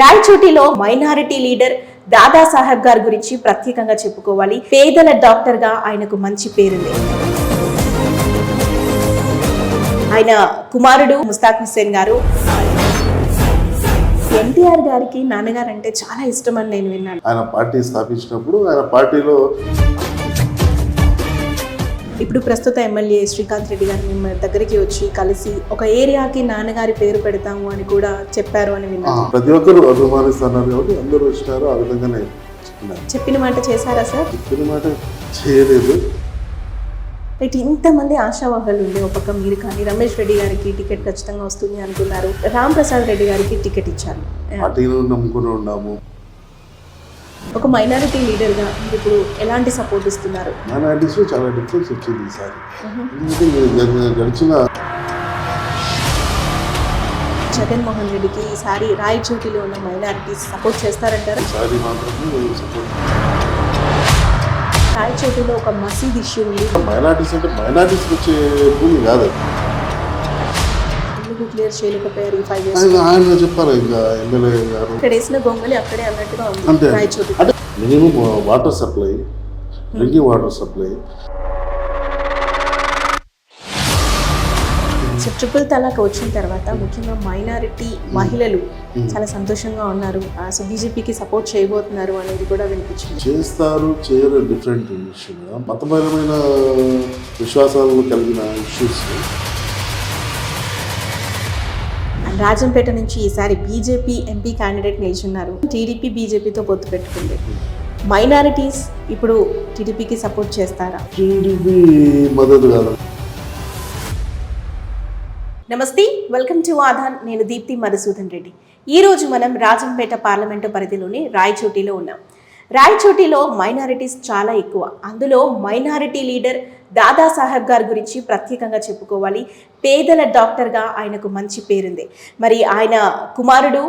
రాయచోటిలో minority leader Dadasaheb గారి గురించి ప్రత్యేకంగా చెప్పుకోవాలి. పేదల డాక్టర్గా ఆయనకు మంచి పేరుంది. ఆయన కుమారుడు ముస్తాక్ హుస్సేన్ గారు. ఎన్టీఆర్ గారికి నాన్నగారు అంటే చాలా ఇష్టం అని నేను విన్నాను. ఆయన పార్టీ స్థాపించినప్పుడు ఆయన పార్టీలో ఇప్పుడు ప్రస్తుత ఎమ్మెల్యే శ్రీకాంత్ రెడ్డి గారు మేము దగ్గరికి వచ్చి కలిసి ఒక ఏరియాకి నాన్నగారి పేరు పెడతాము అని కూడా చెప్పారు అని విన్నాను. ప్రతి ఒక్కరు అభిమానిస్తున్నారు కాబట్టి అందరూ వచ్చినారు ఆ విధంగానే చెప్పిన మాట చేశారా సార్? చెప్పిన మాట చేయలేదు. రైట్ ఇంతమంది ఆశావాహులు ఉండే ఒక పక్క మీరు కానీ రమేష్ రెడ్డి గారికి టికెట్ ఖచ్చితంగా వస్తుంది అనుకున్నారు. రామ్ ప్రసాద్ రెడ్డి గారికి టికెట్ ఇచ్చారు. నమ్ముకుని ఉన్నాము. ఒక మైనారిటీ లీడర్గా ఇప్పుడు ఎలాంటి సపోర్ట్ ఇస్తున్నారు? మన ఆర్టిస్ట్లో చాలా డిఫరెన్స్ వచ్చింది ఈసారి ఎందుకంటే గడిచిన జగన్మోహన్ రెడ్డికి ఈసారి రాయచోటిలో ఉన్న మైనారిటీస్ సపోర్ట్ చేస్తారంటారా? ఈసారి మాత్రమే సపోర్ట్ రాయచోటిలో ఒక మసీద్ ఇష్యూ ఉంది. మైనార్టీస్ అంటే మైనార్టీస్కి వచ్చే భూమి కాదు. ఎందుకు క్లియర్ చేయలేకపోయారు ఈ ఫైవ్ ఇయర్స్ ఆయన చెప్పారు ఇంకా ఎమ్మెల్యే గారు. ఇక్కడ వేసిన గొంగలి అక్కడే అన్నట్టుగా ఉంది. Rayachoti minimum water supply drinking water supply so triple talaq వచ్చిన తర్వాత ముఖ్యంగా మైనారిటీ మహిళలు చాలా సంతోషంగా ఉన్నారు. సో బీజేపీకి సపోర్ట్ చేయబోతున్నారు అనేది కూడా వినిపించింది. చేస్తారు చేయరు డిఫరెంట్ విషయం మతపరమైన విశ్వాసాలను కలిగిన ఇష్యూస్ రాజంపేట నుంచి ఈసారి బీజేపీ ఎంపీ క్యాండిడేట్ నిల్చున్నారు. టీడీపీ బీజేపీతో పొత్తు పెట్టుకుంది. మైనారిటీస్ ఇప్పుడు టీడీపీకి సపోర్ట్ చేస్తారా? టీడీపీ మద్దతు కాదు. నమస్తే వెల్కమ్ టు ఆధాన్ నేను దీప్తి మధుసూదన్ రెడ్డి. ఈ రోజు మనం రాజంపేట పార్లమెంటు పరిధిలోని రాయచోటిలో ఉన్నాం. రాయచోటిలో మైనారిటీస్ చాలా ఎక్కువ. అందులో మైనారిటీ లీడర్ దాదా సాహెబ్ గారి గురించి ప్రత్యేకంగా చెప్పుకోవాలి. పేదల డాక్టర్గా ఆయనకు మంచి పేరుంది. మరి ఆయన కుమారుడు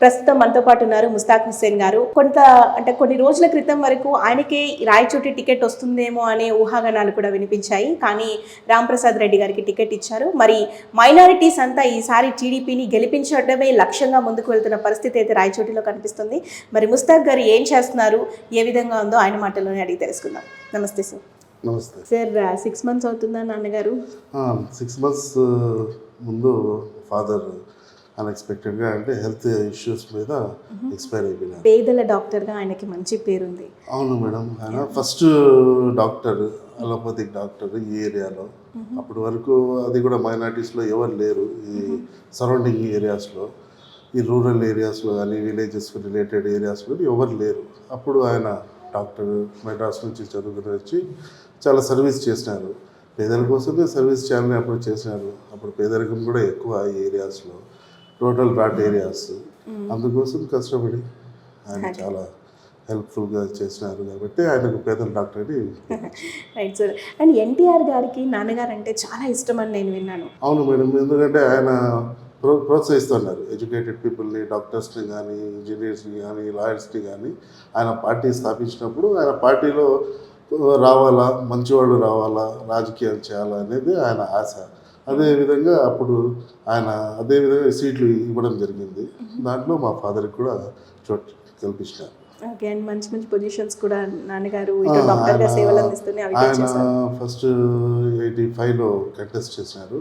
ప్రస్తుతం మనతో పాటు ఉన్నారు ముస్తాక్ హుస్సేన్ గారు. కొంత అంటే కొన్ని రోజుల క్రితం వరకు ఆయనకే రాయచోటి టికెట్ వస్తుందేమో అనే ఊహాగానాలు కూడా వినిపించాయి. కానీ రాంప్రసాద్ రెడ్డి గారికి టికెట్ ఇచ్చారు. మరి మైనారిటీస్ అంతా ఈసారి టీడీపీని గెలిపించడమే లక్ష్యంగా ముందుకు వెళ్తున్న పరిస్థితి అయితే రాయచోటిలో కనిపిస్తుంది. మరి ముస్తాక్ గారు ఏం చేస్తున్నారు? ఏ విధంగా ఉందో ఆయన మాటల్లోనే అడిగి తెలుసుకుందాం. నమస్తే సార్. నమస్తే. సార్ సిక్స్ మంత్స్ అవుతుందా నాన్నగారు? సిక్స్ మంత్స్ ముందు ఫాదర్ అన్ఎక్స్పెక్టెడ్గా అంటే హెల్త్ ఇష్యూస్ మీద ఎక్స్పైర్ అయిపోయినారు. పేదల డాక్టర్గా ఆయనకి మంచి పేరుంది. అవును మేడం. ఆయన ఫస్ట్ డాక్టర్ అలోపతిక్ డాక్టర్ ఈ ఏరియాలో. అప్పటి వరకు అది కూడా మైనార్టీస్లో ఎవరు లేరు. ఈ సరౌండింగ్ ఏరియాస్లో ఈ రూరల్ ఏరియాస్లో కానీ విలేజెస్ రిలేటెడ్ ఏరియాస్లో ఎవరు లేరు. అప్పుడు ఆయన డాక్టర్ మెడ్రాస్ నుంచి చదువుకుని వచ్చి చాలా సర్వీస్ చేసినారు. పేదల కోసమే సర్వీస్ చేయాలని అప్పుడు చేసినారు. అప్పుడు పేదరికం కూడా ఎక్కువ ఈ ఏరియాస్లో టోటల్ రాట్ ఏరియాస్. అందుకోసం కష్టపడి ఆయన చాలా హెల్ప్ఫుల్గా చేసినారు కాబట్టి ఆయనకు పేదల డాక్టర్ అని రైట్ సార్. అండ్ ఎన్టీఆర్ గారికి నాన్నగారు అంటే చాలా ఇష్టం అని నేను విన్నాను. అవును మేడం. ఎందుకంటే ఆయన ప్రో ప్రోత్సహిస్తున్నారు. ఎడ్యుకేటెడ్ పీపుల్ని డాక్టర్స్ని కానీ ఇంజనీర్స్ని కానీ లాయర్స్ని కానీ ఆయన పార్టీ స్థాపించినప్పుడు ఆయన పార్టీలో రావాలా? మంచివాళ్ళు రావాలా? రాజకీయాలు చేయాలా అనేది ఆయన ఆశ. అదే విధంగా అప్పుడు ఆయన అదే విధంగా సీట్లు ఇవ్వడం జరిగింది. దాంట్లో మా ఫాదర్కి కూడా చోటు కల్పించినారు. ఓకే అండ్ మంచి మంచి పొజిషన్స్ కూడా నాన్నగారు ఇటు డాక్టర్గా సేవలు అందిస్తూనే అవి కూడా ఆయన ఫస్ట్ ఎయిటీ ఫైవ్లో కంటెస్ట్ చేసినారు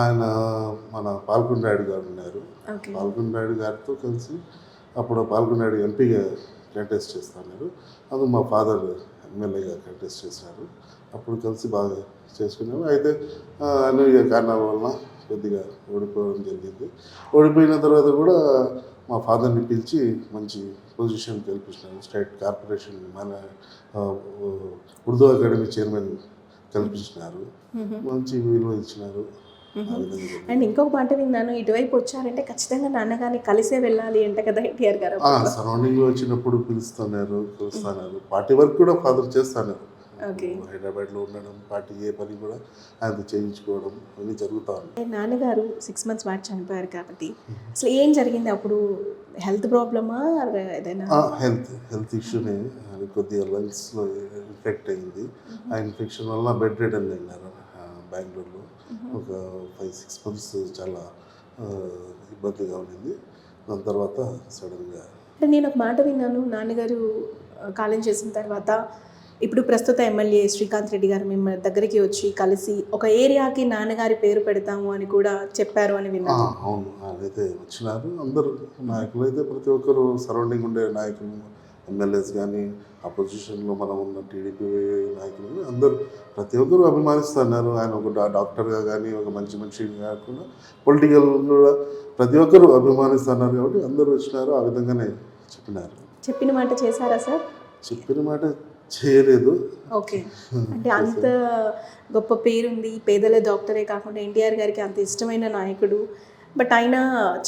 ఆయన మన పాల్గొండ నాయుడు గారు ఉన్నారు. నాయుడు గారితో కలిసి అప్పుడు పాల్గొండ నాయుడు ఎంపీగా కంటెస్ట్ చేస్తున్నారు అది మా ఫాదర్ ఎమ్మెల్యేగా కంటెస్ట్ చేసినారు అప్పుడు కలిసి బాగా చేసుకున్నాము. అయితే అనూహ్య కారణాల వలన కొద్దిగా ఓడిపోవడం జరిగింది. ఓడిపోయిన తర్వాత కూడా మా ఫాదర్ని పిలిచి మంచి పొజిషన్ కల్పించినారు స్టేట్ కార్పొరేషన్ మన ఉర్దూ అకాడమీ చైర్మన్ కల్పించినారు. మంచి విలువ ఇచ్చినారు. అండ్ ఇంకొక మాట విన్నాను ఇటువైపు వచ్చారంటే ఖచ్చితంగా నాన్నగారిని కలిసే వెళ్ళాలి అంట కదా ఎన్టీఆర్ గారు సరౌండింగ్లో వచ్చినప్పుడు పిలుస్తున్నారు పిలుస్తున్నారు. పార్టీ వర్క్ కూడా ఫాదర్ చేస్తున్నారు. ఓకే. హైదరాబాద్లో ఉండడం పార్టీ ఏ పని కూడా ఆయన చేయించుకోవడం అన్నీ జరుగుతా ఉన్నాయి నాన్నగారు సిక్స్ మంత్స్ బ్యాక్ చనిపోయారు కాబట్టి అసలు ఏం జరిగింది అప్పుడు? హెల్త్ ప్రాబ్లమా ఏదైనా? హెల్త్ హెల్త్ ఇష్యూనే. అది కొద్దిగా లంగ్స్లో ఇన్ఫెక్ట్ అయింది. ఆ ఇన్ఫెక్షన్ వల్ల బెడ్ రెడ్ అని వెళ్ళారు బెంగళూరులో. ఒక ఫైవ్ సిక్స్ మంత్స్ చాలా ఇబ్బందిగా ఉండింది. దాని తర్వాత సడన్గా నేను ఒక మాట విన్నాను. నాన్నగారు కాలం చేసిన తర్వాత ఇప్పుడు ప్రస్తుత ఎమ్మెల్యే శ్రీకాంత్ రెడ్డి గారు మిమ్మల్ని దగ్గరికి వచ్చి కలిసి ఒక ఏరియాకి నాన్నగారి పేరు పెడతాము అని కూడా చెప్పారు అని విన్నాను. అవును. అయితే వచ్చినారు అందరూ. నాయకులు అయితే ప్రతి ఒక్కరు సరౌండింగ్ ఉండే నాయకులు ఎమ్మెల్యేస్ కానీ అపోజిషన్లో మనం ఉన్న టీడీపీ నాయకులు అందరూ ప్రతి ఒక్కరు అభిమానిస్తున్నారు. ఆయన ఒక డాక్టర్గా కానీ ఒక మంచి మనిషి కాకుండా పొలిటికల్ కూడా ప్రతి ఒక్కరు అభిమానిస్తున్నారు కాబట్టి అందరూ వచ్చినారు ఆ విధంగానే చెప్పినారు. చెప్పిన మాట చేశారా సార్? చెప్పిన మాట చేయలేదు. ఓకే. అంటే అంత గొప్ప పేరుంది పేదల డాక్టరే కాకుండా ఎన్టీఆర్ గారికి అంత ఇష్టమైన నాయకుడు బట్ ఆయన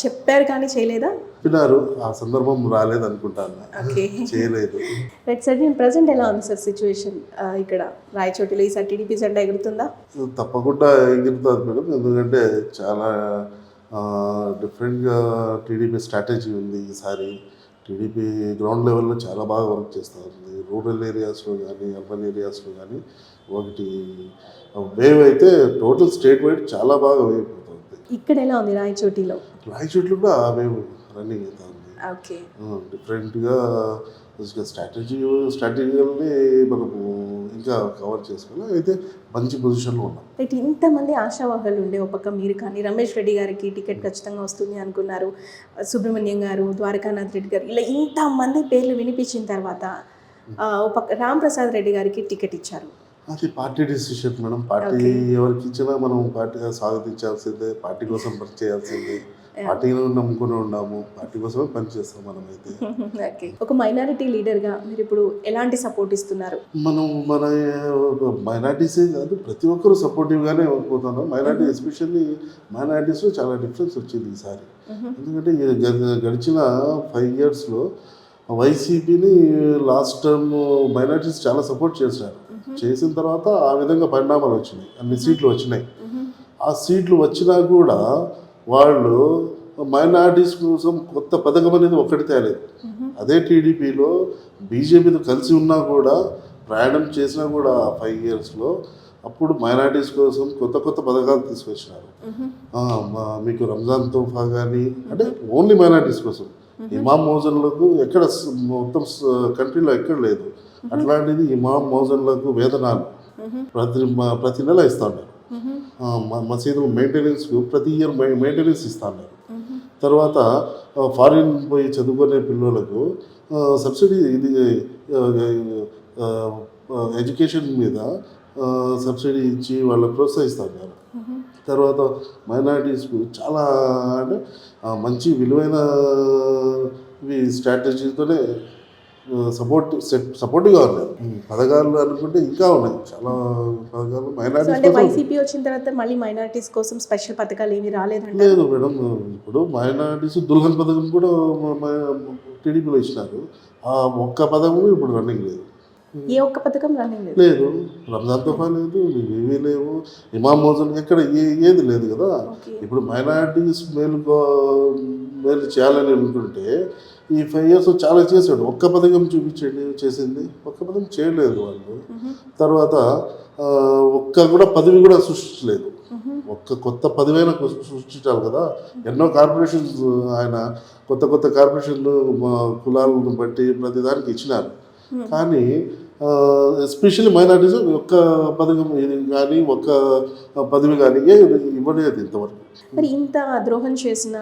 చెప్పారు కానీ చేయలేదా? చెప్పినారు. ఆ సందర్భం రాలేదు అనుకుంటాను. చేయలేదు. రైట్ సార్ నేను ప్రజెంట్ ఎలా ఉంది సార్ సిచ్యువేషన్ ఇక్కడ రాయచోటిలో ఈసారి టీడీపీ జెండా ఎగురుతుందా? తప్పకుండా ఎగురుతుంది మేడం. ఎందుకంటే చాలా డిఫరెంట్గా టీడీపీ స్ట్రాటజీ ఉంది ఈసారి టీడీపీ గ్రౌండ్ లెవెల్లో చాలా బాగా వర్క్ చేస్తూ ఉంది. రూరల్ ఏరియాస్లో కానీ అర్బన్ ఏరియాస్లో కానీ ఒకటి వేవ్ అయితే టోటల్ స్టేట్ వైడ్ చాలా బాగా వేవ్ ఇక్కడ ఎలా ఉంది రాయచోటిలో? రాయచోట్లు కూడా వేవ్ రన్నింగ్ అవుతుంది ఓకే. డిఫరెంట్గా స్ట్రాటజీ స్ట్రాటజీని మనము ఇంకా కవర్ చేసుకోవాలి అయితే మంచి పొజిషన్లో ఉన్నాం. రైట్ ఇంతమంది ఆశావాహులు ఉండే ఒక పక్క మీరు కానీ రమేష్ రెడ్డి గారికి టికెట్ ఖచ్చితంగా వస్తుంది అనుకున్నారు. సుబ్రహ్మణ్యం గారు ద్వారకానాథ్ రెడ్డి గారు ఇలా ఇంతమంది పేర్లు వినిపించిన తర్వాత రామ్ ప్రసాద్ రెడ్డి గారికి టికెట్ ఇచ్చారు. అది పార్టీ డిసిషన్ మేడం. పార్టీ ఎవరికి ఇచ్చినా మనం పార్టీగా స్వాగతించాల్సిందే పార్టీ కోసం వర్క్ చేయాల్సిందే పార్టీని నమ్ముకుని ఉన్నాము పార్టీ కోసమే పనిచేస్తాం మనం అయితే ఒక మైనారిటీ లీడర్గా మీరు ఇప్పుడు ఎలాంటి సపోర్ట్ ఇస్తున్నారు? మనం మన మైనార్టీసే కాదు ప్రతి ఒక్కరు సపోర్టివ్గానే పోతున్నాం మైనార్టీ ఎస్పెషల్లీ మైనార్టీస్లో చాలా డిఫరెన్స్ వచ్చింది ఈసారి. ఎందుకంటే ఈ గ- గడిచిన ఫైవ్ ఇయర్స్లో వైసీపీని లాస్ట్ టర్మ్ మైనార్టీస్ చాలా సపోర్ట్ చేశారు. చేసిన తర్వాత ఆ విధంగా పరిణామాలు వచ్చినాయి. అన్ని సీట్లు వచ్చినాయి. ఆ సీట్లు వచ్చినా కూడా వాళ్ళు మైనార్టీస్ కోసం కొత్త పథకం అనేది ఒక్కటి తేలేదు. అదే టీడీపీలో బీజేపీతో కలిసి ఉన్నా కూడా ప్రయాణం చేసినా కూడా ఫైవ్ ఇయర్స్లో అప్పుడు మైనార్టీస్ కోసం కొత్త కొత్త పథకాలు తీసుకొచ్చినారు. మీకు రంజాన్ తోఫా కానీ అంటే ఓన్లీ మైనార్టీస్ కోసం. ఇమాం మోజన్లకు ఎక్కడ మొత్తం కంట్రీలో ఎక్కడ లేదు. అట్లాంటిది ఇమాం మోజన్లకు వేతనాలు. ప్రతి ప్రతి నెల ఇస్తా ఉన్నారు ఆ, మెయింటెనెన్స్కు ప్రతి ఇయర్ మెయింటెనెన్స్ ఇస్తా ఉన్నారు తర్వాత ఫారిన్ పోయి చదువుకునే పిల్లలకు సబ్సిడీ ఇది ఎడ్యుకేషన్ మీద సబ్సిడీ ఇచ్చి వాళ్ళని ప్రోత్సహిస్తా ఉన్నారు తర్వాత మైనారిటీస్కు చాలా అంటే మంచి విలువైన స్ట్రాటజీతోనే సపోర్ట్ సపోర్ట్గా ఉన్నాయి. పథకాలు అనుకుంటే ఇంకా ఉన్నాయి. చాలా పథకాలు. అంటే మైనారిటీస్ వైసీపీ వచ్చిన తర్వాత మళ్ళీ మైనారిటీస్ కోసం స్పెషల్ పథకాలు ఏమి రాలేదండి లేదు మేడం. ఇప్పుడు మైనారిటీస్ దుల్హన్ పథకం కూడా టీడీపీలో ఇచ్చినారు. ఆ ఒక్క పథకం ఇప్పుడు రన్నింగ్ లేదు. ఏ ఒక్క పథకం రన్నింగ్ లేదు? లేదు. రంజాన్ తోఫా లేదు ఇవి లేవు. ఇమాం మోజన్ ఎక్కడ ఏది లేదు కదా. ఇప్పుడు మైనారిటీస్ మేలు మేలు చేయాలని అనుకుంటే ఈ ఫైవ్ ఇయర్స్ చాలా చేశాడు. ఒక్క పథకం చూపించండి చేసింది. ఒక్క పథకం చేయలేదు వాళ్ళు. తర్వాత ఒక్క కూడా పదవి కూడా సృష్టించలేదు. ఒక్క కొత్త పదవైనా సృష్టించాలి కదా. ఎన్నో కార్పొరేషన్స్ ఆయన కొత్త కొత్త కార్పొరేషన్లు కులాలను బట్టి ప్రతి దానికి ఇచ్చినారు. కానీ ఎస్పెషల్లీ మైనార్టీస్ ఒక్క పథకం ఇది కానీ ఒక్క పదవి కానీ ఇవ్వలేదు ఇంతవరకు. మరి ఇంత ద్రోహం చేసిన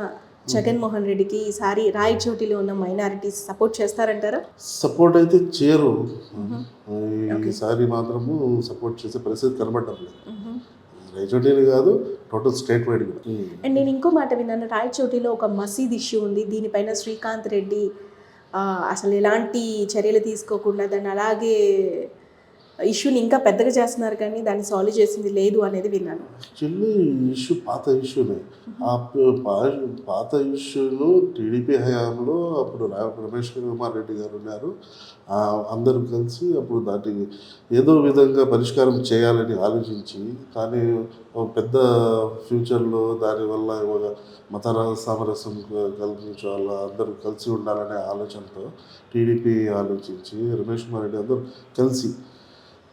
జగన్మోహన్ రెడ్డికి ఈసారి రాయచోటిలో ఉన్న మైనారిటీస్ సపోర్ట్ చేస్తారంటారా? సపోర్ట్ అయితే చేయరు. ఈసారి మాత్రము సపోర్ట్ చేసే పరిస్థితి కనబడటం లేదు. రైచోటీని కాదు టోటల్ స్టేట్ వైడ్ అండ్ నేను ఇంకో మాట విన్నాను రాయచోటిలో ఒక మసీద్ ఇష్యూ ఉంది దీనిపైన శ్రీకాంత్ రెడ్డి అసలు ఎలాంటి చర్యలు తీసుకోకుండా దాన్ని అలాగే ఇష్యూని ఇంకా పెద్దగా చేస్తున్నారు కానీ దాన్ని సాల్వ్ చేసింది లేదు అనేది విన్నాను. యాక్చువల్లీ ఇష్యూ పాత ఇష్యూనే. ఆ పాత ఇష్యూను టీడీపీ హయాంలో అప్పుడు రా- రమేష్ కుమార్ రెడ్డి గారు ఉన్నారు. అందరూ కలిసి అప్పుడు దాన్ని ఏదో విధంగా పరిష్కారం చేయాలని ఆలోచించి కానీ పెద్ద ఫ్యూచర్లో దానివల్ల మత సామరస్యం కల్పించాలా అందరూ కలిసి ఉండాలనే ఆలోచనతో టీడీపీ ఆలోచించి రమేష్ కుమార్ రెడ్డి అందరూ కలిసి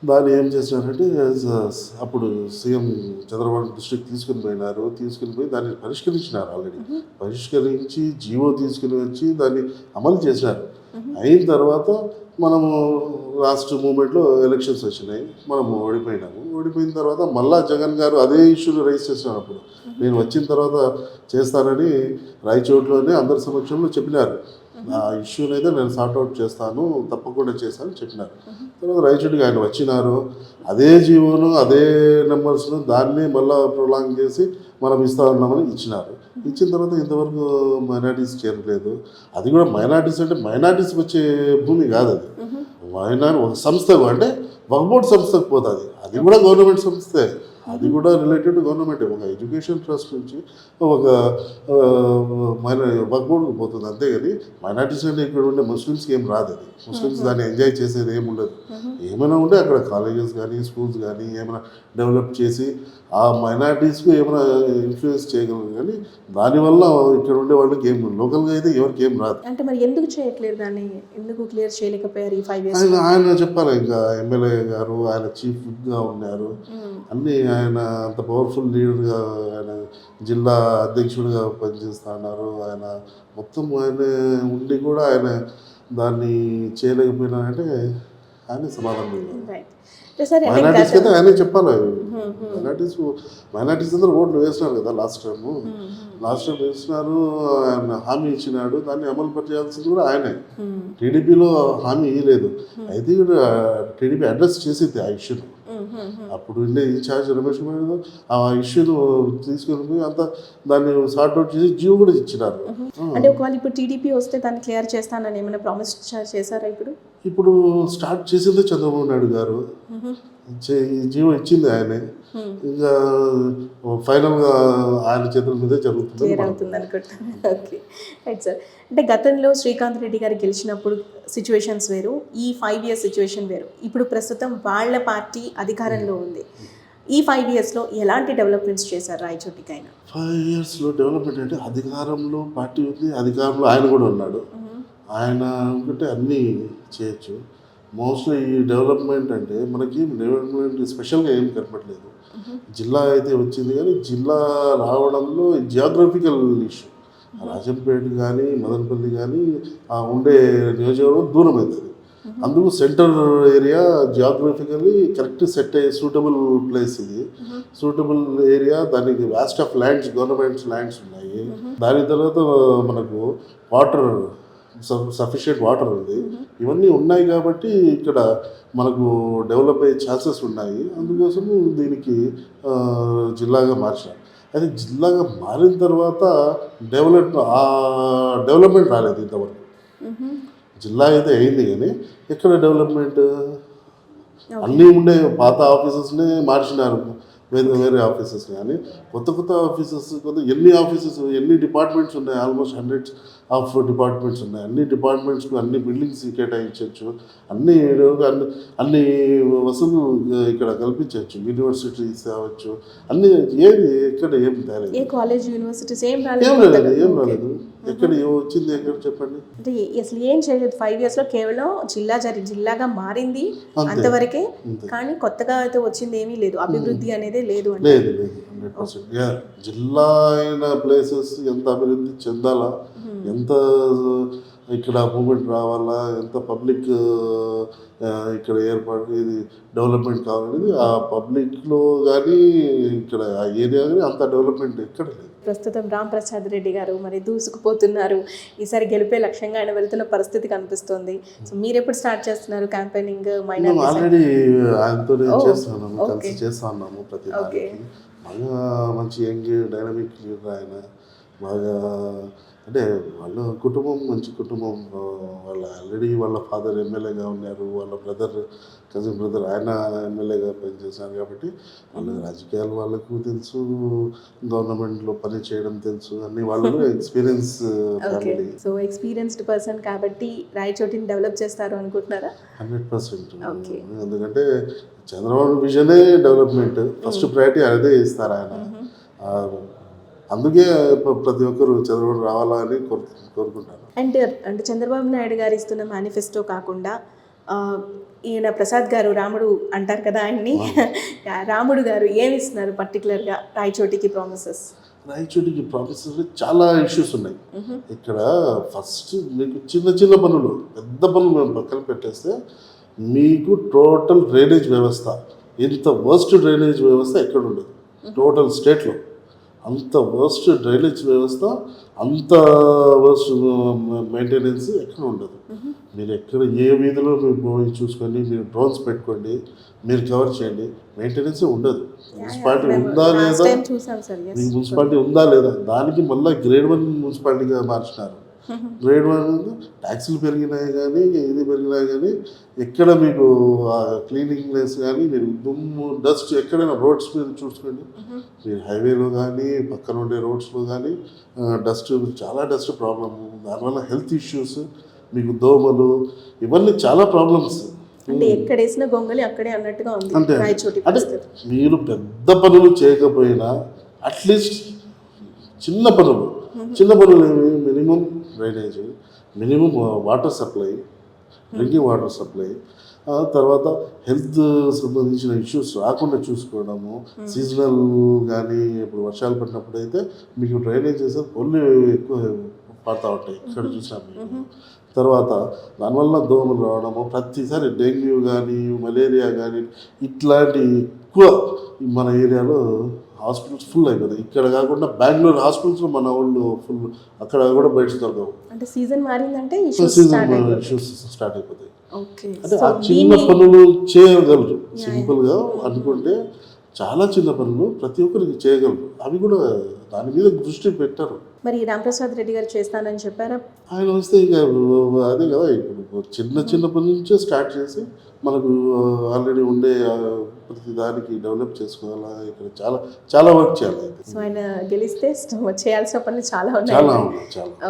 దాన్ని ఏం చేసినారంటే స- అప్పుడు సీఎం చంద్రబాబు దృష్టికి తీసుకుని పోయినారు. తీసుకుని పోయి దాన్ని పరిష్కరించినారు ఆల్రెడీ పరిష్కరించి జీవో తీసుకుని వచ్చి దాన్ని అమలు చేసినారు అయిన తర్వాత మనము లాస్ట్ మూమెంట్లో ఎలక్షన్స్ వచ్చినాయి మనము ఓడిపోయినాము. ఓడిపోయిన తర్వాత మళ్ళా జగన్ గారు అదే ఇష్యూని రైజ్ చేసినారు అప్పుడు నేను వచ్చిన తర్వాత చేస్తానని రాయచోట్లోనే అందరి సమక్షంలో చెప్పినారు. ఆ ఇష్యూని అయితే నేను సార్ట్అవుట్ చేస్తాను తప్పకుండా చేస్తానని చెప్పినారు. తర్వాత రాయచోటికి ఆయన వచ్చినారు అదే జీవోను అదే నెంబర్స్ను దాన్ని మళ్ళీ ప్రొలాంగ్ చేసి మనం ఇస్తా ఉన్నామని ఇచ్చినారు. ఇచ్చిన తర్వాత ఇంతవరకు మైనార్టీస్ చేరలేదు అది కూడా మైనార్టీస్ అంటే మైనార్టీస్ వచ్చే భూమి కాదు అది. మైనార్ ఒక సంస్థకు అంటే వక్బోర్డ్ సంస్థకు పోతుంది. అది కూడా గవర్నమెంట్ సంస్థే. అది కూడా రిలేటెడ్ గవర్నమెంట్ ఒక ఎడ్యుకేషన్ ట్రస్ట్ నుంచి ఒక మైన వక్బోర్డ్కి పోతుంది. అంతేగాని మైనార్టీస్ అంటే ఇక్కడ ఉండే ముస్లిమ్స్కి ఏం రాదు అది. ముస్లిమ్స్ దాన్ని ఎంజాయ్ చేసేది ఏమి ఉండదు. ఏమైనా ఉంటే అక్కడ కాలేజెస్ కానీ స్కూల్స్ కానీ ఏమైనా డెవలప్ చేసి ఆ మైనార్టీస్కు ఏమైనా ఇన్ఫ్లుయెన్స్ చేయగలరు కానీ దానివల్ల ఇక్కడ ఉండే వాళ్ళకి ఏం లోకల్గా అయితే ఎవరికి ఏం రాదు. అంటే మరి ఎందుకు చేయట్లేదు దాన్ని? ఎందుకు క్లియర్ చేయలేకపోయారు ఈ ఫైవ్ ఇయర్స్ ఆయన చెప్పాలి ఇంకా ఎమ్మెల్యే గారు ఆయన చీఫ్గా ఉన్నారు. అన్నీ ఆయన అంత పవర్ఫుల్ లీడర్గా ఆయన జిల్లా అధ్యక్షుడిగా పనిచేస్తా ఉన్నారు. ఆయన మొత్తం ఆయన ఉండి కూడా ఆయన దాన్ని చేయలేకపోయినారంటే ఆయన సమాధానం రైట్ అంటే మైనార్టీస్ అయితే ఆయనే చెప్పాలి. మైనార్టీస్ మైనార్టీస్ అందరూ ఓట్లు వేసినారు కదా లాస్ట్ టైం లాస్ట్ టైం వేసినారు ఆయన హామీ ఇచ్చినాడు దాన్ని అమలు పరిచేయాల్సింది కూడా ఆయనే. టీడీపీలో హామీ ఇవ్వలేదు అయితే కూడా టీడీపీ అడ్రస్ చేసింది ఆ ఇష్యూను. అప్పుడు ఉండే ఇన్ఛార్జ్ రమేష్ కుమార్ ఆ ఇష్యూను తీసుకొని పోయి అంతా దాన్ని సార్ట్ అవుట్ చేసి జీవో కూడా ఇచ్చినారు. అంటే ఒకవేళ ఇప్పుడు టీడీపీ వస్తే దాన్ని క్లియర్ చేస్తానని ఏమైనా ప్రామిస్ చేశారా ఇప్పుడు? ఇప్పుడు స్టార్ట్ చేసిందే చంద్రబాబు నాయుడు గారు. జీవో ఇచ్చింది ఆయనే. ఇంకా ఫైనల్గా ఆయన చేతుల మీదే జరుగుతుంది రైట్ సార్. అంటే గతంలో శ్రీకాంత్ రెడ్డి గారు గెలిచినప్పుడు సిచ్యువేషన్స్ వేరు. ఈ ఫైవ్ ఇయర్స్ సిచ్యువేషన్ వేరు. ఇప్పుడు ప్రస్తుతం వాళ్ళ పార్టీ అధికారంలో ఉంది. ఈ ఫైవ్ ఇయర్స్లో ఎలాంటి డెవలప్మెంట్స్ చేశారు రాయచోటికైనా? ఫైవ్ ఇయర్స్లో డెవలప్మెంట్ అంటే అధికారంలో పార్టీ ఉంది అధికారంలో ఆయన కూడా ఉన్నాడు. ఆయన అనుకుంటే అన్నీ చేయొచ్చు. మోస్ట్లీ ఈ డెవలప్మెంట్ అంటే మనకి డెవలప్మెంట్ స్పెషల్గా ఏం కనపట్లేదు జిల్లా అయితే వచ్చింది కానీ జిల్లా రావడంలో జియోగ్రఫికల్ ఇష్యూ రాజంపేట కానీ మదనపల్లి కానీ ఆ ఉండే నియోజకవర్గం దూరం అవుతుంది. అందుకు centre area geographically correct set అయ్యే సూటబుల్ ప్లేస్ ఇది. సూటబుల్ ఏరియా దానికి vast of lands governments lands ఉన్నాయి. దాని తర్వాత మనకు వాటర్ సఫిషియెంట్ వాటర్ ఉంది. ఇవన్నీ ఉన్నాయి కాబట్టి ఇక్కడ మనకు డెవలప్ అయ్యే ఛాన్సెస్ ఉన్నాయి. అందుకోసం దీనికి జిల్లాగా మార్చారు అయితే జిల్లాగా మారిన తర్వాత డెవలప్ ఆ డెవలప్మెంట్ రాలేదు ఇంతవరకు. జిల్లా అయితే అయింది కానీ ఎక్కడ డెవలప్మెంట్ అన్నీ ఉండే పాత ఆఫీసెస్ని మార్చినారు. వేరే వేరే ఆఫీసెస్ కానీ కొత్త కొత్త ఆఫీసెస్ కొత్త ఎన్ని ఆఫీసెస్ ఎన్ని డిపార్ట్మెంట్స్ ఉన్నాయి? ఆల్మోస్ట్ హండ్రెడ్స్ ఆఫ్ డిపార్ట్మెంట్స్ ఉన్నాయి. అన్ని డిపార్ట్మెంట్స్కి అన్ని బిల్డింగ్స్ కేటాయించవచ్చు. అన్ని అన్ని అన్ని వసతులు ఇక్కడ కల్పించవచ్చు. యూనివర్సిటీస్ కావచ్చు. అన్ని ఏది ఎక్కడ ఏం తేలేదు. ఏ కాలేజ్ యూనివర్సిటీస్ ఏం ఏం రాలేదు. ఏం. రాలేదు. ఎక్కడ వచ్చింది? ఎక్కడ చెప్పండి. అంటే అసలు ఏం చేయలేదు. ఫైవ్ ఇయర్స్లో కేవలం జిల్లా జరి జిల్లాగా మారింది అంతే. అంతవరకే. అంతే. కానీ కొత్తగా అయితే వచ్చింది ఏమీ లేదు. అభివృద్ధి అనేది లేదు అంటే. లేదు జిల్లా అయిన ప్లేసెస్ ఎంత అభివృద్ధి చెందాలా? ఎంత ఇక్కడ మూమెంట్ రావాలా? ఎంత పబ్లిక్ ఇక్కడ ఏర్పాటు ఇది డెవలప్మెంట్ కావాలనేది ఆ పబ్లిక్లో కానీ ఇక్కడ ఆ ఏరియా కానీ అంత డెవలప్మెంట్ ఎక్కడ లేదు. ప్రస్తుతం రామ్ ప్రసాద్ రెడ్డి గారు మరి దూసుకుపోతున్నారు. ఈసారి గెలిపే లక్ష్యంగా ఆయన వెళ్తున్న పరిస్థితి కనిపిస్తుంది. సో మీరు ఎప్పుడు స్టార్ట్ చేస్తున్నారు క్యాంపెయినింగ్ ఆల్రెడీ ఆయనతోనే చేస్తున్నాము. కలిసి చేస్తా ఉన్నాము ప్రతి బాగా మంచి యంగ్ డైనమిక్ లీడర్ ఆయన. బాగా అంటే వాళ్ళ కుటుంబం మంచి కుటుంబం వాళ్ళ ఆల్రెడీ వాళ్ళ ఫాదర్ ఎమ్మెల్యేగా ఉన్నారు వాళ్ళ బ్రదర్ కజిన్ బ్రదర్ ఆయన ఎమ్మెల్యేగా పనిచేశారు కాబట్టి వాళ్ళ రాజకీయాలు వాళ్ళకు తెలుసు గవర్నమెంట్లో పని చేయడం తెలుసు అన్ని వాళ్ళు ఎక్స్పీరియన్స్ సో ఎక్స్పీరియన్స్డ్ పర్సన్ కాబట్టి రాయచోటిని డెవలప్ చేస్తారు అనుకుంటున్నారా? Hundred percent. ఎందుకంటే చంద్రబాబు విజనే డెవలప్మెంట్ ఫస్ట్ ప్రయారిటీ అదే ఇస్తారు ఆయన. అందుకే ప్రతి ఒక్కరు చంద్రబాబు రావాలా అని కోరు కోరుకుంటారు. అండ్ అంటే చంద్రబాబు నాయుడు గారు ఇస్తున్న మేనిఫెస్టో కాకుండా ఈయన ప్రసాద్ గారు రాముడు అంటారు కదా ఆయన్ని. రాముడు గారు ఏమి ఇస్తున్నారు పర్టికులర్గా రాయచోటికి ప్రామిసెస్? రాయచోటికి ప్రామిసెస్ చాలా ఇష్యూస్ ఉన్నాయి. ఇక్కడ ఫస్ట్ మీకు చిన్న చిన్న పనులు పెద్ద పనులు మేము పక్కన పెట్టేస్తే మీకు టోటల్ డ్రైనేజ్ వ్యవస్థ ఇంత వర్స్ట్ డ్రైనేజ్ వ్యవస్థ ఎక్కడ ఉండదు. టోటల్ స్టేట్లో. అంత వర్స్ట్ డ్రైనేజ్ వ్యవస్థ అంత వర్స్ట్ మెయింటెనెన్స్ ఎక్కడ ఉండదు. మీరు ఎక్కడ ఏ వీధిలో మీరు పోయి చూసుకొని మీరు డ్రోన్స్ పెట్టుకోండి మీరు కవర్ చేయండి మెయింటెనెన్స్ ఉండదు. మున్సిపాలిటీ ఉందా లేదా? మీకు మున్సిపాలిటీ ఉందా లేదా? దానికి మళ్ళీ గ్రేడ్ వన్ మున్సిపాలిటీగా మార్చినారు. గ్రేడ్ వన్ ట్యాక్సులు పెరిగినాయి కానీ ఇది పెరిగినాయి కానీ ఎక్కడ మీకు క్లీనింగ్నెస్ కానీ మీరు దుమ్ము డస్ట్ ఎక్కడైనా రోడ్స్ మీద చూసుకోండి. మీరు హైవేలో కానీ పక్కన ఉండే రోడ్స్లో కానీ డస్ట్ చాలా డస్ట్ ప్రాబ్లమ్ దానివల్ల హెల్త్ ఇష్యూస్ మీకు దోమలు ఇవన్నీ చాలా ప్రాబ్లమ్స్. అంటే గొంగలి అక్కడే అన్నట్టుగా ఉంది మీరు పెద్ద పనులు చేయకపోయినా అట్లీస్ట్ చిన్న పనులు. చిన్న పనులు ఏమి minimum drainage minimum water supply drinking water supply తర్వాత హెల్త్ సంబంధించిన ఇష్యూస్ రాకుండా చూసుకోవడము సీజనల్ కానీ ఇప్పుడు వర్షాలు పడినప్పుడు అయితే మీకు డ్రైనేజ్ చేసే పొల్లు ఎక్కువ పడతా ఉంటాయి. ఇక్కడ చూసాం మేము. తర్వాత దానివల్ల దోమలు రావడము ప్రతిసారి డెంగ్యూ కానీ మలేరియా కానీ ఇట్లాంటి ఎక్కువ మన ఏరియాలో హాస్పిటల్స్ ఫుల్ అయిపోతాయి ఇక్కడ కాకుండా బెంగళూరు హాస్పిటల్స్లో మన వాళ్ళు ఫుల్ అక్కడ కూడా బయట దొరకవు. అంటే సీజన్ మారిందంటే సీజన్ ఇష్యూస్ స్టార్ట్ అయిపోతాయి. అంటే ఆ చిన్న పనులు చేయగలరు. సింపుల్గా అనుకుంటే చాలా చిన్న పనులు ప్రతి ఒక్కరికి చేయగలరు. అవి కూడా దాని మీద దృష్టి పెట్టారు. మరి రామప్రసాద్ రెడ్డి గారు చేస్తానని చెప్పారా? ఆయన వస్తే ఇక అదే కదా ఇప్పుడు చిన్న చిన్న పని నుంచే స్టార్ట్ చేసి మనకు ఆల్రెడీ ఉండే ప్రతి దానికి డెవలప్ చేసుకోవాలా ఇక్కడ చాలా చాలా వర్క్ చేయాలి. సో ఆయన గెలిస్తే చేయాల్సిన పనులు చాలా ఉన్నాయి.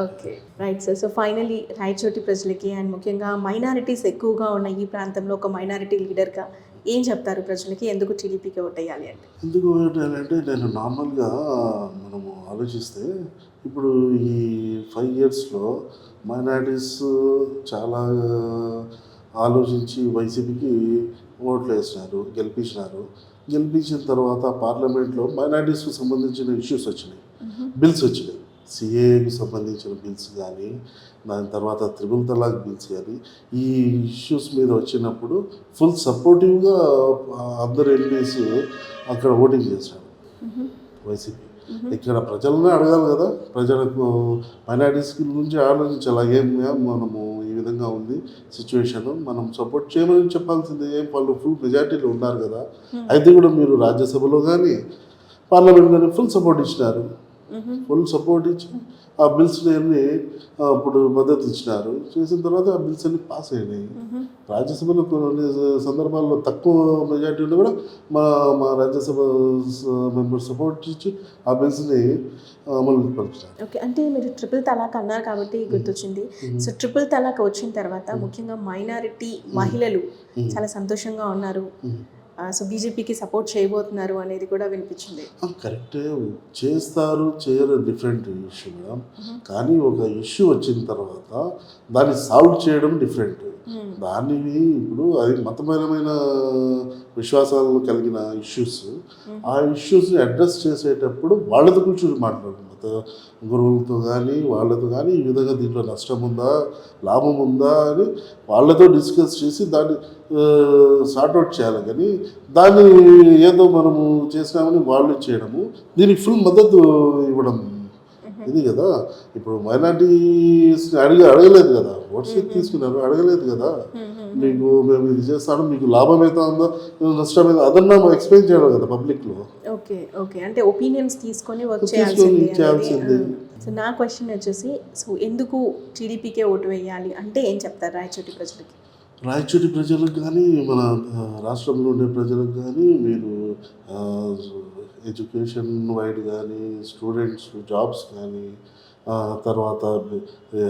Okay right sir. So finally Rayachoti ప్రజలకి అండ్ ముఖ్యంగా మైనారిటీస్ ఎక్కువగా ఉన్న ఈ ప్రాంతంలో ఒక మైనారిటీ లీడర్గా ఏం చెప్తారు ప్రజలకి? ఎందుకు టీడీపీకి ఓటేయాలి అంటే? ఎందుకు అంటే నేను నార్మల్గా మనము ఆలోచిస్తే ఇప్పుడు ఈ ఫైవ్ ఇయర్స్లో మైనారిటీస్ చాలా ఆలోచించి వైసీపీకి ఓట్లు వేసినారు గెలిపించినారు. గెలిపించిన తర్వాత పార్లమెంట్లో మైనారిటీస్కి సంబంధించిన ఇష్యూస్ వచ్చినాయి. బిల్స్ వచ్చినాయి. సిఏకి సంబంధించిన బిల్స్ కానీ దాని తర్వాత త్రిబుల్ తలాక్ బిల్స్ కానీ ఈ ఇష్యూస్ మీద వచ్చినప్పుడు ఫుల్ సపోర్టివ్గా అందరు ఎంపీస్ అక్కడ ఓటింగ్ చేశారు. వైసీపీ. ఇక్కడ ప్రజలనే అడగాలి కదా. ప్రజలకు మైనారిటీస్ గురించి ఆలోచించాలి? ఏం మనము ఈ విధంగా ఉంది సిచ్యువేషన్ మనం సపోర్ట్ చేయమని చెప్పాల్సిందే. ఏం వాళ్ళు ఫుల్ మెజార్టీలో ఉన్నారు కదా. అయితే కూడా మీరు రాజ్యసభలో కానీ పార్లమెంట్ కానీ ఫుల్ సపోర్ట్ ఇచ్చినారు. ఫుల్ సపోర్ట్ ఇచ్చి ఆ బిల్స్ అన్ని ఆ, ఇప్పుడు మద్దతు ఇచ్చినారు. చేసిన తర్వాత ఆ బిల్స్ అన్ని పాస్ అయినాయి. రాజ్యసభలో కొన్ని సందర్భాల్లో తక్కువ మెజార్టీ ఉన్నా కూడా మా మా రాజ్యసభ మెంబర్ సపోర్ట్ ఇచ్చి ఆ బిల్స్ని అమలు పరిచారు ఓకే అంటే మీరు ట్రిపుల్ తలాక్ అన్నారు కాబట్టి గుర్తొచ్చింది. సో ట్రిపుల్ తలాక్ వచ్చిన తర్వాత ముఖ్యంగా మైనారిటీ మహిళలు చాలా సంతోషంగా ఉన్నారు. సో బీజేపీకి సపోర్ట్ చేయబోతున్నారు అనేది కూడా వినిపించింది. కరెక్టే. చేస్తారు చేయరు డిఫరెంట్ ఇష్యూ మేడం కానీ ఒక ఇష్యూ వచ్చిన తర్వాత దాన్ని సాల్వ్ చేయడం డిఫరెంట్ దాన్ని ఇప్పుడు అది మతపరమైన విశ్వాసాలు కలిగిన ఇష్యూస్ ఆ ఇష్యూస్ని అడ్రస్ చేసేటప్పుడు వాళ్ళతో కూర్చొని మాట్లాడడం మత గురువులతో కానీ వాళ్ళతో కానీ ఈ విధంగా దీంట్లో నష్టం ఉందా లాభం ఉందా అని వాళ్ళతో డిస్కస్ చేసి దాన్ని సార్ట్అవుట్ చేయాలి. కానీ దాన్ని ఏదో మనము చేసినామని వాళ్ళు చేయడము దీనికి ఫుల్ మద్దతు ఇవ్వడం ఇది కదా. ఇప్పుడు మైనార్టీస్ అడిగి అడగలేదు కదా. ఓట్స్ తీసుకున్నారు అడగలేదు కదా. మీకు మేము ఇది చేస్తాను మీకు లాభం అయితే ఉందో నష్టం అయితే అదన్నా ఎక్స్ప్లెయిన్ చేయాలి కదా పబ్లిక్లో ఓకే ఓకే అంటే ఒపీనియన్స్ తీసుకొని వర్క్ తీసుకొని చేయాల్సింది చేయాల్సింది. అనేది. సో నా క్వశ్చన్ వచ్చేసి సో ఎందుకు టీడీపీకే ఓటు వేయాలి అంటే ఏం చెప్తారు రాయచోటి ప్రజలకి రాయచోటి ప్రజలకు కానీ మన రాష్ట్రంలో ఉండే ప్రజలకు కానీ మీరు ఎడ్యుకేషన్ వైడ్ కానీ స్టూడెంట్స్ జాబ్స్ కానీ తర్వాత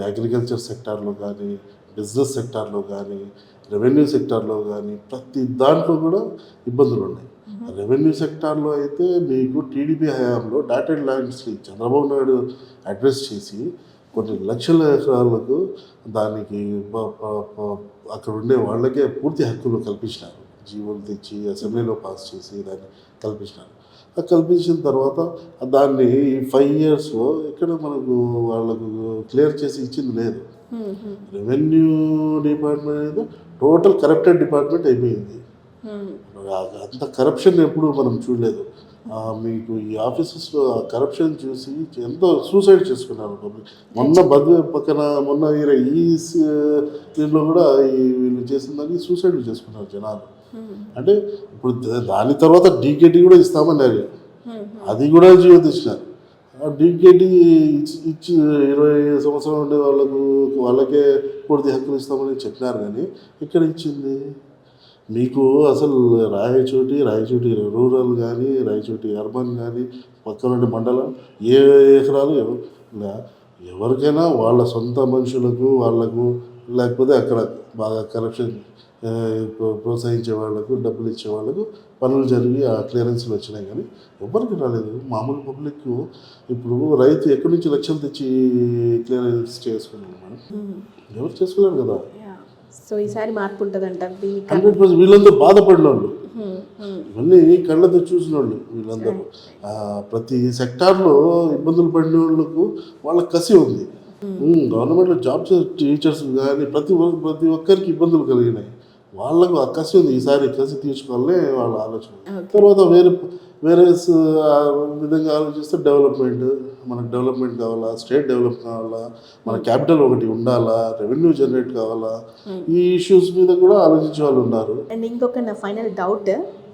అగ్రికల్చర్ సెక్టార్లో కానీ బిజినెస్ సెక్టార్లో కానీ రెవెన్యూ సెక్టార్లో కానీ ప్రతి దాంట్లో కూడా ఇబ్బందులు ఉన్నాయి. రెవెన్యూ సెక్టార్లో అయితే మీకు టీడీపీ హయాంలో డాటెడ్ ల్యాండ్స్ని చంద్రబాబు నాయుడు అడ్రస్ చేసి కొన్ని లక్షల ఎకరాలకు దానికి అక్కడ ఉండే వాళ్ళకే పూర్తి హక్కులు కల్పించినారు. జీవోలు తెచ్చి అసెంబ్లీలో పాస్ చేసి దాన్ని కల్పించినారు. ఆ కల్పించిన తర్వాత దాన్ని ఈ ఫైవ్ ఇయర్స్లో ఇక్కడ మనకు వాళ్ళకు క్లియర్ చేసి ఇచ్చింది లేదు. రెవెన్యూ డిపార్ట్మెంట్ అనేది టోటల్ కరప్టెడ్ డిపార్ట్మెంట్ అయిపోయింది హ్మ్. అంత కరప్షన్ ఎప్పుడు మనం చూడలేదు. మీకు ఈ ఆఫీసెస్లో కరప్షన్ చూసి ఎంతో సూసైడ్ చేసుకున్నారు పబ్లిక్ మొన్న బద్వే పక్కన మొన్న ఈ దీంట్లో కూడా ఈ వీళ్ళు చేసిన దాన్ని సూసైడ్ చేసుకున్నారు జనాలు. హ్మ్, అంటే ఇప్పుడు దాని తర్వాత డీకేటీ కూడా ఇస్తామన్నారు. హ్మ్, అది కూడా జీవతిచ్చినారు డీకేటీ ఇచ్చి ఇరవై సంవత్సరం ఉండే వాళ్ళకు వాళ్ళకే పూర్తి హక్కులు ఇస్తామని చెప్పినారు కానీ ఇక్కడ ఇచ్చింది? మీకు అసలు రాయచోటి రాయచోటి రూరల్ కానీ రాయచోటి అర్బన్ కానీ పక్కన ఉండే మండలం ఏ ఎకరాలు ఇలా ఎవరికైనా వాళ్ళ సొంత మనుషులకు వాళ్ళకు లేకపోతే అక్కడ బాగా కరప్షన్ ప్రోత్సహించే వాళ్ళకు డబ్బులు ఇచ్చే వాళ్ళకు పనులు జరిగి ఆ క్లియరెన్స్లు వచ్చినాయి. కానీ ఎవరికి రాలేదు. మామూలు పబ్లిక్ ఇప్పుడు రైతు ఎక్కడి నుంచి లక్షలు తెచ్చి క్లియరెన్స్ చేసుకున్నాడు మేడం హ్మ్. ఎవరు చేసుకోలేరు కదా. సో ఈసారి మార్పు ఉంటుంది అంటారు దీనికి హండ్రెడ్ పర్సెంట్ వీళ్ళందరూ బాధపడిన వాళ్ళు. ఇవన్నీ కళ్ళతో చూసిన వాళ్ళు వీళ్ళందరూ ప్రతి సెక్టార్లో ఇబ్బందులు పడిన వాళ్ళకు వాళ్ళ కసి ఉంది. ఉమ్, గవర్నమెంట్లో జాబ్ టీచర్స్ కానీ ప్రతి ప్రతి ఒక్కరికి ఇబ్బందులు కలిగినాయి. వాళ్ళకు ఆ కసి ఉంది. ఈసారి కసి తీర్చుకోవాలనే వాళ్ళ ఆలోచన. తర్వాత వేరే వేరే విధంగా ఆలోచిస్తే డెవలప్మెంట్ మనకు డెవలప్మెంట్ కావాలా స్టేట్ డెవలప్ కావాలా మన క్యాపిటల్ ఒకటి ఉండాలా రెవెన్యూ జనరేట్ కావాలా ఈ ఇష్యూస్ మీద కూడా ఆలోచించే వాళ్ళు ఉన్నారు. అండ్ ఇంకొక నా ఫైనల్ డౌట్.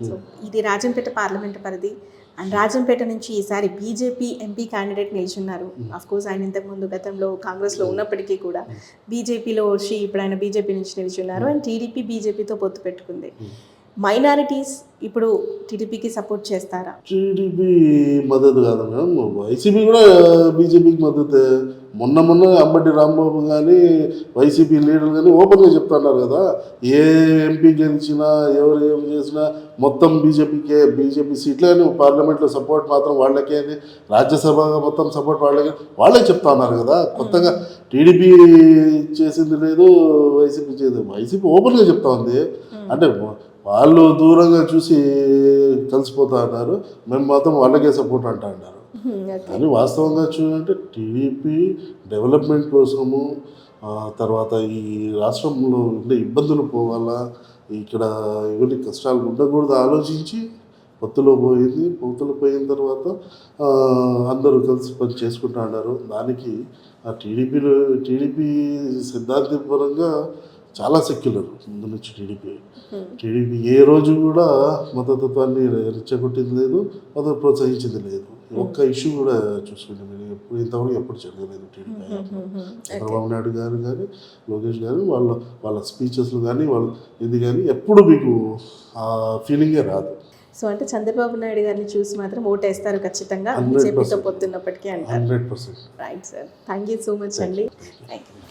సో ఇది రాజంపేట పార్లమెంట్ పరిధి. అండ్ రాజంపేట నుంచి ఈసారి బీజేపీ ఎంపీ క్యాండిడేట్ నిల్చున్నారు. అఫ్ కోర్స్ ఆయన ఇంతకుముందు గతంలో కాంగ్రెస్లో ఉన్నప్పటికీ కూడా బీజేపీలో వచ్చి ఇప్పుడు ఆయన బీజేపీ నుంచి నిల్చున్నారు అండ్ టీడీపీ బీజేపీతో పొత్తు పెట్టుకుంది. మైనారిటీస్ ఇప్పుడు టీడీపీకి సపోర్ట్ చేస్తారా? టీడీపీ మద్దతు కాదు మేడం వైసీపీ కూడా బీజేపీకి మద్దతు. మొన్న మొన్న అంబటి రాంబాబు కానీ వైసీపీ లీడర్లు కానీ ఓపెన్గా చెప్తున్నారు కదా. ఏ ఎంపీ గెలిచినా ఎవరు ఏం చేసినా మొత్తం బీజేపీకే బీజేపీ సీట్లే అని పార్లమెంట్లో సపోర్ట్ మాత్రం వాళ్ళకే అని రాజ్యసభ మొత్తం సపోర్ట్ వాళ్ళకే వాళ్ళే చెప్తా ఉన్నారు కదా. కొత్తగా టీడీపీ చేసింది లేదు వైసీపీ చేసింది వైసీపీ ఓపెన్గా చెప్తా ఉంది. అంటే వాళ్ళు దూరంగా చూసి కలిసిపోతా అన్నారు మేము మాత్రం వాళ్ళకే సపోర్ట్ అంటా అన్నారు okay. కానీ వాస్తవంగా చూడంటే టీడీపీ డెవలప్మెంట్ కోసము తర్వాత ఈ రాష్ట్రంలో ఉండే ఇబ్బందులు పోవాలా ఇక్కడ ఇవన్నీ కష్టాలు ఉండకూడదు ఆలోచించి పొత్తులో పోయింది. పొత్తులో పోయిన తర్వాత అందరూ కలిసి పని చేసుకుంటా అన్నారు దానికి ఆ టీడీపీలో టీడీపీ సిద్ధాంతపరంగా చాలా సెక్యులర్ ముందు నుంచి టీడీపీ. టీడీపీ ఏ రోజు కూడా మతతత్వాన్ని రెచ్చగొట్టింది లేదు మత ప్రోత్సహించింది లేదు. ఒక్క ఇష్యూ కూడా చూసుకుంటే మీరు. ఎప్పుడు ఇంతవరకు ఎప్పుడు జరగలేదు టీడీపీ. చంద్రబాబు నాయుడు గారు కానీ లోకేష్ గారు వాళ్ళ వాళ్ళ స్పీచెస్లు కానీ వాళ్ళ ఇది కానీ ఎప్పుడు మీకు ఆ ఫీలింగే రాదు. సో అంటే చంద్రబాబు నాయుడు గారిని చూసి మాత్రం ఓటేస్తారు ఖచ్చితంగా. 100% బీజేపీతో పొత్తున్నప్పటికీ అంటారు. Hundred percent. Right sir thank you so much అండి. Thank you